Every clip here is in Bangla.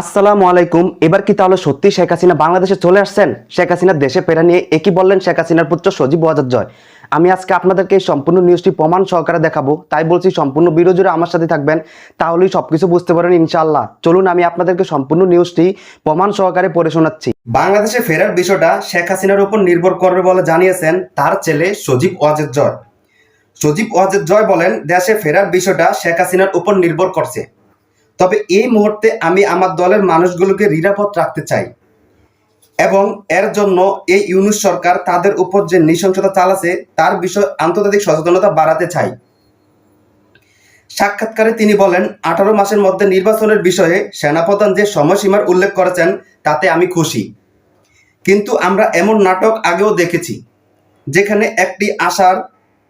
আসসালামু আলাইকুম। এবার কি তাহলে সত্যি শেখ হাসিনা বাংলাদেশে চলে আসছেন? শেখ হাসিনা দেশে ফেরা নিয়ে একই বললেন শেখ হাসিনার পুত্র সজীব ওয়াজাদ জয়? আমি আজকে আপনাদেরকে এই সম্পূর্ণ নিউজটি প্রমাণ সহকারে দেখাবো। তাই বলছি সম্পূর্ণ ভিডিও জুড়ে আমার সাথে থাকবেন, তাহলেই সবকিছু বুঝতে পারেন ইনশাআল্লাহ। চলুন, আমি আপনাদেরকে সম্পূর্ণ নিউজটি প্রমাণ সহকারে পড়ে শোনাচ্ছি। বাংলাদেশে ফেরার বিষয়টা শেখ হাসিনার উপর নির্ভর করবে বলে জানিয়েছেন তার ছেলে সজীব ওয়াজেদ জয়। সজীব ওয়াজেদ জয় বলেন, দেশে ফেরার বিষয়টা শেখ হাসিনার উপর নির্ভর করছে। তবে এই মুহূর্তে আমি আমার দলের মানুষগুলোকে নিরাপদ রাখতে চাই। এবং এর জন্য এই ইউনুস সরকার তাদের উপর যে নৃশংসতা চালাচ্ছে, তার বিষয়ে আন্তর্জাতিক সচেতনতা বাড়াতে চাই। সাক্ষাৎকারে তিনি বলেন, আঠারো মাসের মধ্যে নির্বাচনের বিষয়ে সেনাপ্রধান যে সময়সীমার উল্লেখ করেছেন, তাতে আমি খুশি। কিন্তু আমরা এমন নাটক আগেও দেখেছি, যেখানে একটি আশার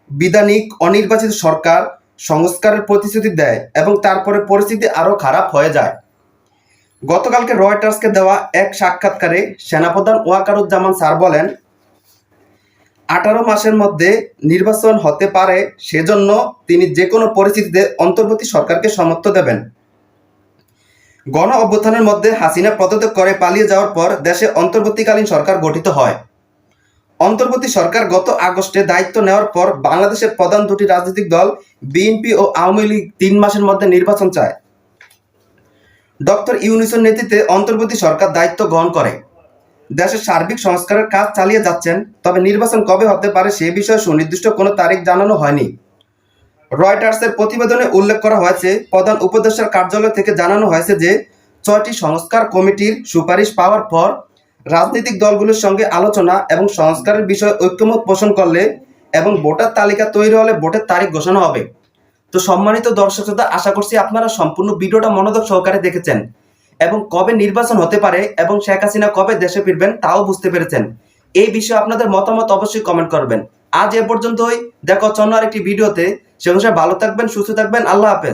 বিধানিক অনির্বাচিত সরকার সংস্কারের প্রতিশ্রুতি দেয় এবং তারপরে পরিস্থিতি আরও খারাপ হয়ে যায়। গতকালকে রয়টার্সকে দেওয়া এক সাক্ষাৎকারে সেনাপ্রধান ওয়াকারুজ্জামান স্যার বলেন, আঠারো মাসের মধ্যে নির্বাচন হতে পারে, সেজন্য তিনি যে কোনো পরিস্থিতিতে অন্তর্বর্তী সরকারকে সমর্থ দেবেন। গণ অভ্যুত্থানের মধ্যে হাসিনা পদত্যাগ করে পালিয়ে যাওয়ার পর দেশে অন্তর্বর্তীকালীন সরকার গঠিত হয়। অন্তর্বর্তী সরকার গত আগস্টে দায়িত্ব নেওয়ার পর বাংলাদেশের প্রধান দুটি রাজনৈতিক দল, বিএনপি ও আওয়ামী লীগ, তিন মাসের মধ্যে নির্বাচন চায়। ডক্টর ইউনিসের নেতৃত্বে অন্তর্বর্তী সরকার দায়িত্ব গ্রহণ করে। দেশের সার্বিক সংস্কারের কাজ চালিয়ে যাচ্ছেন, তবে নির্বাচন কবে হতে পারে সে বিষয়ে সুনির্দিষ্ট কোনো তারিখ জানানো হয়নি। রয়টার্সের প্রতিবেদনে উল্লেখ করা হয়েছে, প্রধান উপদেষ্টার কার্যালয় থেকে জানানো হয়েছে যে, ছয়টি সংস্কার কমিটির সুপারিশ পাওয়ার পর রাজনৈতিক দলগুলোর সঙ্গে আলোচনা এবং সংস্কারের বিষয়ে ঐক্যমত পোষণ করলে এবং ভোটার তালিকা তৈরি হলে ভোটের তারিখ ঘোষণা হবে। তো সম্মানিত দর্শক শ্রোতা, আশা করছি আপনারা সম্পূর্ণ ভিডিওটা মনোযোগ সহকারে দেখেছেন এবং কবে নির্বাচন হতে পারে এবং শেখ হাসিনা কবে দেশে ফিরবেন তাও বুঝতে পেরেছেন। এই বিষয়ে আপনাদের মতামত অবশ্যই কমেন্ট করবেন। আজ এ পর্যন্তই। দেখো, অন্য আরেকটি ভিডিওতে। সে ভালো থাকবেন, সুস্থ থাকবেন। আল্লাহ হাফেজ।